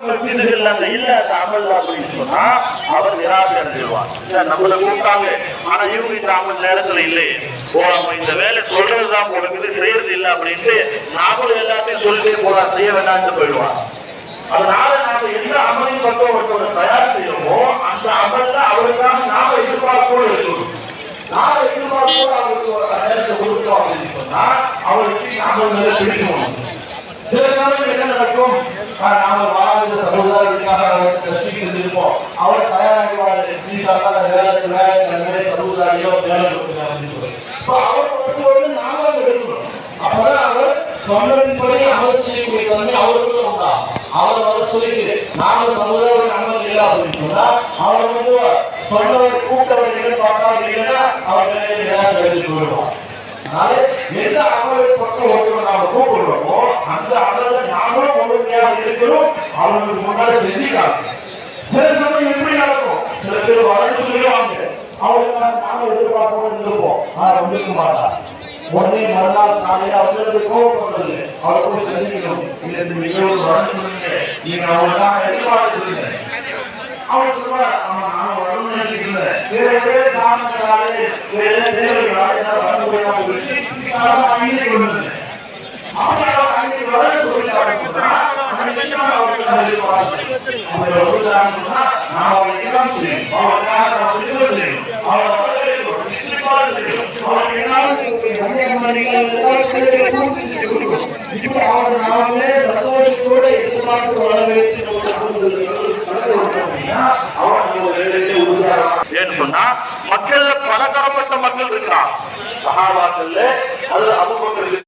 மஸ்ஜிதுகள்ல அந்த இல்ல அந்த அமல் அப்படின்னு சொன்னா அவர் நிராசை அடைஞ்சிருவார். நம்மள கூப்பிட்டாங்க ஆனா இவங்க இந்த அமல் நேரத்துல இல்லையே ஓ நம்ம இந்த வேலை சொல்றதுதான் உனக்கு செய்யறது இல்லை அப்படின்ட்டு நாமளும் எல்லாத்தையும் சொல்லிட்டு போலாம் செய்ய வேண்டாம்னு போயிடுவான். அதனால நாம எந்த அமலின் பக்கம் ஒருத்தவரை தயார் செய்யறோமோ அந்த அமல்ல அவருக்காக நாம எதிர்பார்ப்போடு இருக்கணும். நாம எதிர்பார்ப்போடு அவருக்கு ஒரு நேரத்தை கொடுத்தோம் அப்படின்னு சொன்னா அவருக்கு அமல் பிடிக்கணும். சில நேரம் என்ன நடக்கும்? நாம வாழ்ந்த சமுதாயத்துக்காக அவருக்கு கஷ்டிக்கு அவர் தயாராகிவாரு ஈஷாக்கா வேலைக்கு வேலை வேலை சமுதாயம் வேலை கொடுக்கிறார் அப்படின்னு சொல்லி இப்போ அவர் வந்து வந்து எடுக்கணும். அப்பதான் அவர் சொன்னதின்படி அவர் செய்யக்கூடிய தன்மை அவருக்குள்ள உண்டா? அவர் வந்து சொல்லிட்டு நாம சமுதாயம் அமல் இல்லை அப்படின்னு சொன்னா அவர் வந்து சொன்னவர் கூப்பிட்டவர் எதிர்பார்த்தா இல்லைன்னா அவர் நிராசை எடுத்து போயிடுவார் அதனால எந்த அமலை பக்கம் ஒருத்தர் நாம கூப்பிடுறோமோ அந்த அமல நாமளும் முழுமையாக இருக்கணும் அவங்களுக்கு முன்னாடி செஞ்சு சில சமயம் எப்படி நடக்கும்? சில பேர் வளர்ந்து சொல்லுவாங்க. நாம எதிர்பார்ப்போம் இருப்போம் ஆனா வந்துக்க மாட்டா உடனே மறுநாள் காலையில அவங்களுக்கு கோவப்படுறது செஞ்சுக்கணும் இல்ல இந்த மிகவும் வளர்ந்து நீங்க அவங்களுக்காக நான் நினைக்கிறேன். வேற காரணங்களாலே, வேற கொண்டு ஏன்னு சொன்னா மக்கள்ல பலதரப்பட்ட மக்கள் இருக்கான் சகாபாக்கள் அது அவங்க